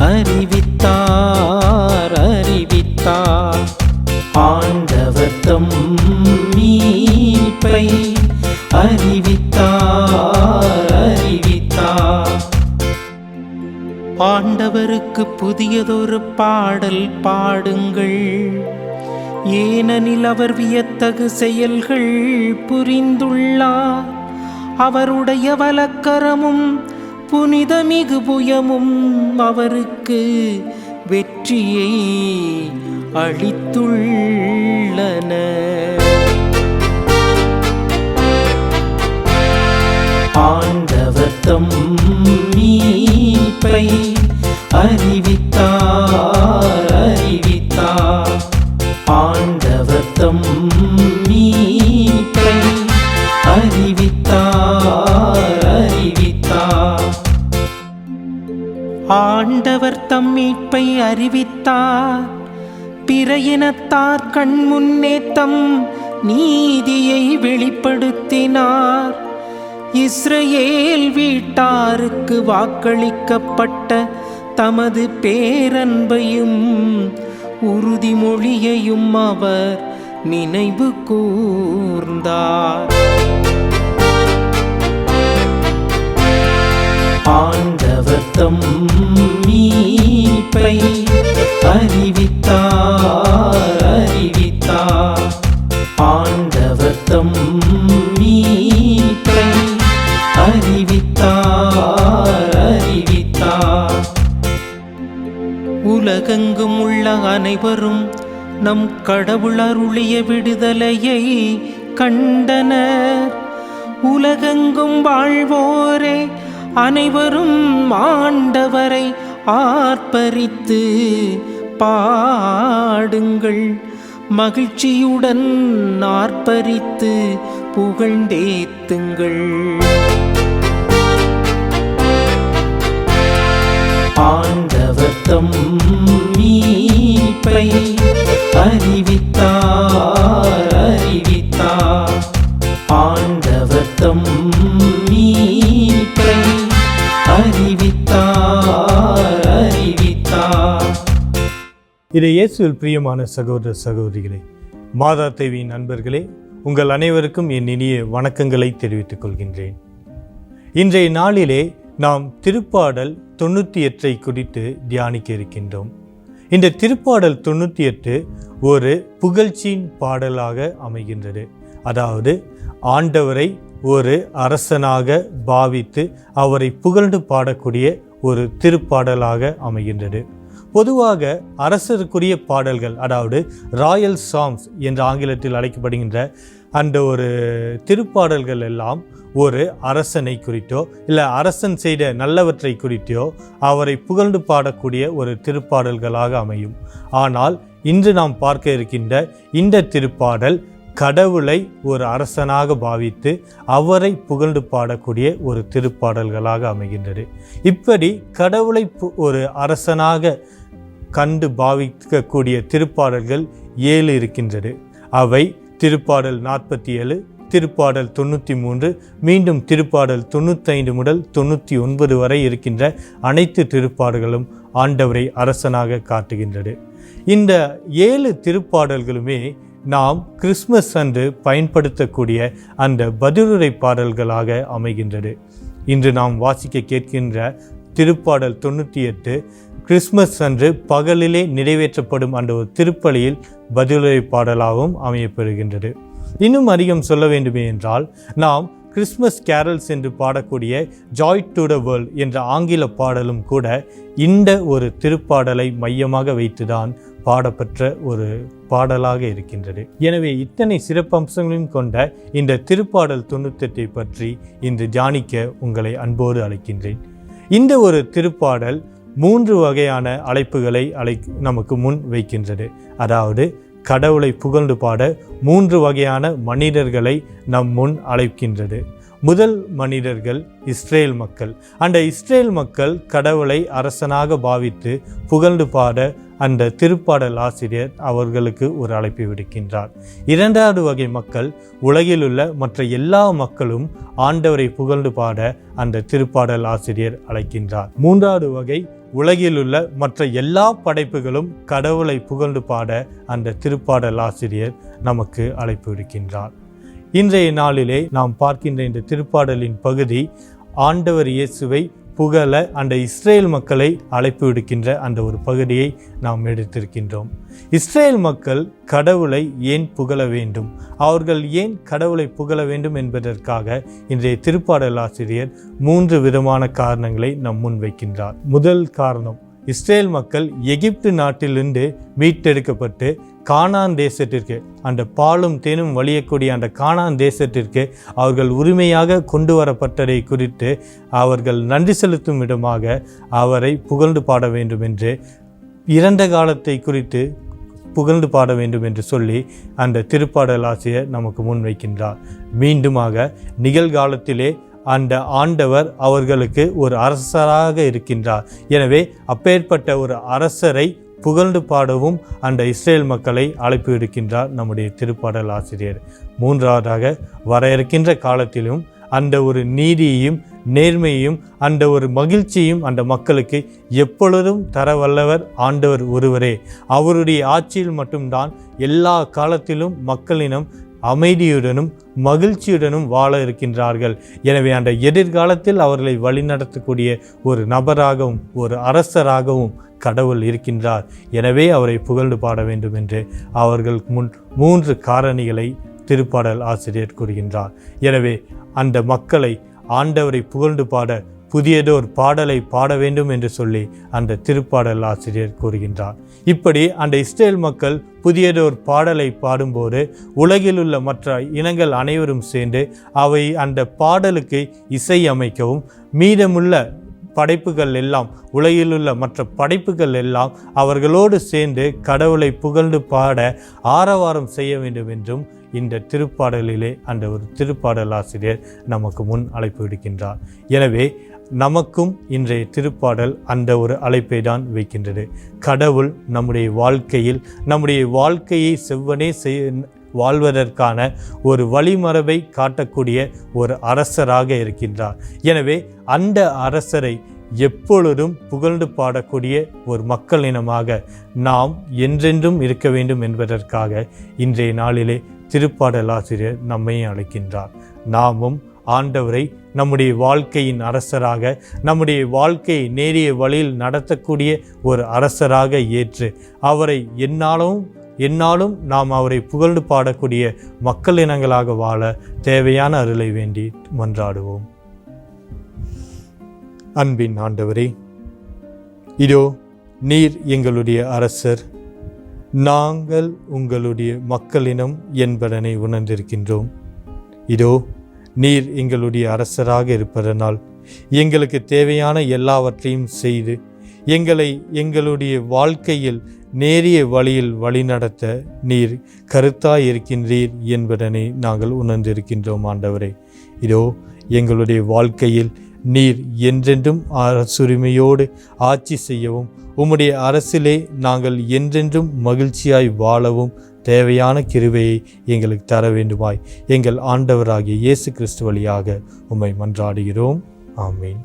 அறிவித்தார் அறிவித்தார். ஆண்டவர் தம் மீட்பை அறிவித்தார் அறிவித்தார். ஆண்டவருக்கு புதியதொரு பாடல் பாடுங்கள். ஏனெனில் அவர் வியத்தகு செயல்கள் புரிந்துள்ளார். அவருடைய வலக்கரமும் புனிதமிகு புயமும் அவருக்கு வெற்றியை அளித்துள்ளன. ஆண்டவர் மீட்பை அறிவித்தார் அறிவித்தார். ஆண்டவர்த்தம் மீட்பை அறிவித்தார் அறிவித்தார். பிற இனத்தார் கண் முன்னேத்தம் தம் நீதியை வெளிப்படுத்தினார். இஸ்ரேல் வீட்டாருக்கு வாக்களிக்கப்பட்ட தமது பேரன்பையும் உறுதிமொழியையும் அவர் நினைவு கூர்ந்தார். ஆண்டவர் தம் அனைவரும் நம் கடவுள் அருளிய விடுதலையை கண்டனர். உலகெங்கும் வாழ்வோரே அனைவரும் ஆண்டவரை ஆர்ப்பரித்து பாடுங்கள். மகிழ்ச்சியுடன் ஆர்ப்பரித்து புகழ்ந்தேத்துங்கள். ஆண்ட தம் மீட்பை அறிவித்தார் அறிவித்தார். ஆண்டவர் தம் மீட்பை அறிவித்தார் அறிவித்தார். இது இயேசுவில் பிரியமான சகோதர சகோதரிகளே மாதா தேவியின் நண்பர்களே உங்கள் அனைவருக்கும் என் இனிய வணக்கங்களை தெரிவித்துக் கொள்கின்றேன். இன்றைய நாளிலே நாம் திருப்பாடல் தொண்ணூற்றி எட்டை குறித்து தியானிக்க இருக்கின்றோம். இந்த திருப்பாடல் தொண்ணூற்றி எட்டு ஒரு புகழ்ச்சியின் பாடலாக அமைகின்றது. அதாவது ஆண்டவரை ஒரு அரசனாக பாவித்து அவரை புகழ்ந்து பாடக்கூடிய ஒரு திருப்பாடலாக அமைகின்றது. பொதுவாக அரசருக்குரிய பாடல்கள் அதாவது ராயல் சாங்ஸ் என்ற ஆங்கிலத்தில் அழைக்கப்படுகின்ற அந்த ஒரு திருப்பாடல்கள் எல்லாம் ஒரு அரசனை குறித்தோ இல்லை அரசன் செய்த நல்லவற்றை குறித்தோ அவரை புகழ்ந்து பாடக்கூடிய ஒரு திருப்பாடல்களாக அமையும். ஆனால் இன்று நாம் பார்க்க இருக்கின்ற இந்த திருப்பாடல் கடவுளை ஒரு அரசனாக பாவித்து அவரை புகழ்ந்து பாடக்கூடிய ஒரு திருப்பாடல்களாக அமைகின்றது. இப்படி கடவுளை பு- ஒரு அரசனாக கண்டு பாவிக்கக்கூடிய திருப்பாடல்கள் ஏழு இருக்கின்றது. அவை திருப்பாடல் நாற்பத்தி ஏழு திருப்பாடல் தொண்ணூற்றி மூன்று மீண்டும் திருப்பாடல் தொண்ணூத்தைந்து முதல் தொண்ணூற்றி ஒன்பது வரை இருக்கின்ற அனைத்து திருப்பாடல்களும் ஆண்டவரை அரசனாக காட்டுகின்றது. இந்த ஏழு திருப்பாடல்களுமே நாம் கிறிஸ்மஸ் அன்று பயன்படுத்தக்கூடிய அந்த பதிலுரை பாடல்களாக அமைகின்றது. இன்று நாம் வாசிக்க கேட்கின்ற திருப்பாடல் தொண்ணூற்றி எட்டு கிறிஸ்மஸ் அன்று பகலிலே நிறைவேற்றப்படும் அந்த ஒரு திருப்பலியில் பதிலுரை பாடலாகவும் அமையப்பெறுகின்றது. இன்னும் அதிகம் சொல்ல வேண்டுமே என்றால் நாம் கிறிஸ்மஸ் கேரல்ஸ் என்று பாடக்கூடிய ஜாய் டு த வேர்ல்ட் என்ற ஆங்கில பாடலும் கூட இந்த ஒரு திருப்பாடலை மையமாக வைத்துதான் பாடப்பெற்ற ஒரு பாடலாக இருக்கின்றது. எனவே இத்தனை சிறப்பம்சங்களையும் கொண்ட இந்த திருப்பாடல் தொண்ணூத்தெட்டை பற்றி இன்று தியானிக்க உங்களை அன்போடு அழைக்கின்றேன். இந்த ஒரு திருப்பாடல் மூன்று வகையான அழைப்புகளை அழை நமக்கு முன் வைக்கின்றது. அதாவது கடவுளை புகழ்ந்து பாட மூன்று வகையான மனிதர்களை நம் முன் அழைக்கின்றது. முதல் மனிதர்கள் இஸ்ரேல் மக்கள். அந்த இஸ்ரேல் மக்கள் கடவுளை அரசனாக பாவித்து புகழ்ந்து பாட அந்த திருப்பாடல் ஆசிரியர் அவர்களுக்கு ஒரு அழைப்பு விடுக்கின்றார். இரண்டாவது வகை மக்கள் உலகிலுள்ள மற்ற எல்லா மக்களும் ஆண்டவரை புகழ்ந்து பாட அந்த திருப்பாடல் ஆசிரியர் அழைக்கின்றார். மூன்றாவது வகை உலகிலுள்ள மற்ற எல்லா படைப்புகளும் கடவுளை புகழ்ந்து பாட அந்த திருப்பாடல் ஆசிரியர் நமக்கு அழைப்பு விடுக்கின்றார். இன்றைய நாளிலே நாம் பார்க்கின்ற இந்த திருப்பாடலின் பகுதி ஆண்டவர் இயேசுவை புகழ அந்த இஸ்ரேல் மக்களை அழைப்பு விடுக்கின்ற அந்த ஒரு பகுதியை நாம் எடுத்திருக்கின்றோம். இஸ்ரேல் மக்கள் கடவுளை ஏன் புகழ வேண்டும்? அவர்கள் ஏன் கடவுளை புகழ வேண்டும் என்பதற்காக இன்றைய திருப்பாடல் ஆசிரியர் மூன்று விதமான காரணங்களை நம் முன் வைக்கின்றார். முதல் காரணம் இஸ்ரேல் மக்கள் எகிப்து நாட்டிலிருந்து மீட்டெடுக்கப்பட்டு கானான் தேசத்திற்கு அந்த பாலும் தேனும் வழியக்கூடிய அந்த கானான் தேசத்திற்கு அவர்கள் உரிமையாக கொண்டு வரப்பட்டதை குறித்து அவர்கள் நன்றி செலுத்தும் விதமாக அவரை புகழ்ந்து பாட வேண்டும் என்று இறந்த காலத்தை குறித்து புகழ்ந்து பாட வேண்டும் என்று சொல்லி அந்த திருப்பாடல் ஆசிரியர் நமக்கு முன்வைக்கின்றார் மீண்டுமாக நிகழ்காலத்திலே அந்த ஆண்டவர் அவர்களுக்கு ஒரு அரசராக இருக்கின்றார். எனவே அப்பேற்பட்ட ஒரு அரசரை புகழ்ந்து பாடவும் அந்த இஸ்ரேல் மக்களை அழைப்பு விடுக்கின்றார் நம்முடைய திருப்பாடல் ஆசிரியர். மூன்றாவதாக வர இருக்கின்ற காலத்திலும் அந்த ஒரு நீதியையும் நேர்மையையும் அந்த ஒரு மகிழ்ச்சியும் அந்த மக்களுக்கு எப்பொழுதும் தர வல்லவர் ஆண்டவர் ஒருவரே. அவருடைய ஆட்சியில் மட்டும்தான் எல்லா காலத்திலும் மக்களினம் அமைதியுடனும் மகிழ்ச்சியுடனும் வாழ இருக்கின்றார்கள். எனவே அந்த எதிர்காலத்தில் அவர்களை வழிநடத்தக்கூடிய ஒரு நபராகவும் ஒரு அரசராகவும் கடவுள் இருக்கின்றார். எனவே அவரை புகழ்ந்து பாட வேண்டும் என்று அவர்கள் முன் மூன்று காரணிகளை திருப்பாடல் ஆசிரியர் கூறுகின்றார். எனவே அந்த மக்களை ஆண்டவரை புகழ்ந்து பாட புதியதோர் பாடலை பாட வேண்டும் என்று சொல்லி அந்த திருப்பாடல் ஆசிரியர் கூறுகின்றார். இப்படி அந்த இஸ்ரேல் மக்கள் புதியதோர் பாடலை பாடும்போது உலகில் உள்ள மற்ற இனங்கள் அனைவரும் சேர்ந்து அவை அந்த பாடலுக்கு இசை அமைக்கவும் மீதமுள்ள படைப்புகள் எல்லாம் உலகில் உள்ள மற்ற படைப்புகள் எல்லாம் அவர்களோடு சேர்ந்து கடவுளை புகழ்ந்து பாட ஆரவாரம் செய்ய வேண்டும் என்றும் இந்த திருப்பாடலிலே அந்த ஒரு திருப்பாடல் ஆசிரியர் நமக்கு முன் அழைப்பு விடுக்கின்றார். எனவே நமக்கும் இன்றைய திருப்பாடல் அந்த ஒரு அழைப்பை தான் வைக்கின்றது. கடவுள் நம்முடைய வாழ்க்கையில் நம்முடைய வாழ்க்கையை செவ்வனே செய் வாழ்வதற்கான ஒரு வழிமரபை காட்டக்கூடிய ஒரு அரசராக இருக்கின்றார். எனவே அந்த அரசரை எப்பொழுதும் புகழ்ந்து பாடக்கூடிய ஒரு மக்கள் இனமாக நாம் என்றென்றும் இருக்க வேண்டும் என்பதற்காக இன்றைய நாளிலே திருப்பாடல் ஆசிரியர் நம்மை அழைக்கின்றார். நாமும் ஆண்டவரை நம்முடைய வாழ்க்கையின் அரசராக நம்முடைய வாழ்க்கையை நேரிய வழியில் நடத்தக்கூடிய ஒரு அரசராக ஏற்று அவரை என்னாலும் என்னாலும் நாம் அவரை புகழ்ந்து பாடக்கூடிய மக்கள் இனங்களாக வாழ தேவையான அருளை வேண்டி மன்றாடுவோம். அன்பின் ஆண்டவரே இதோ நீர் எங்களுடைய அரசர் நாங்கள் உங்களுடைய மக்களினம் என்பதனை உணர்ந்திருக்கின்றோம். இதோ நீர் எங்களுடைய அரசராக இருப்பதனால் எங்களுக்கு தேவையான எல்லாவற்றையும் செய்து எங்களை எங்களுடைய வாழ்க்கையில் நேரிய வழியில் வழிநடத்த நீர் கருத்தாய் இருக்கின்றீர் என்பதனை நாங்கள் உணர்ந்திருக்கின்றோம் ஆண்டவரே. இதோ எங்களுடைய வாழ்க்கையில் நீர் என்றென்றும் அரசுரிமையோடு ஆட்சி செய்யவும் உம்முடைய அரசிலே நாங்கள் என்றென்றும் மகிழ்ச்சியாய் வாழவும் தேவையான கிருவையை எங்களுக்கு தர வேண்டுமாய் எங்கள் ஆண்டவராகிய இயேசு கிறிஸ்து வழியாக உம்மை மன்றாடுகிறோம். ஆமீன்.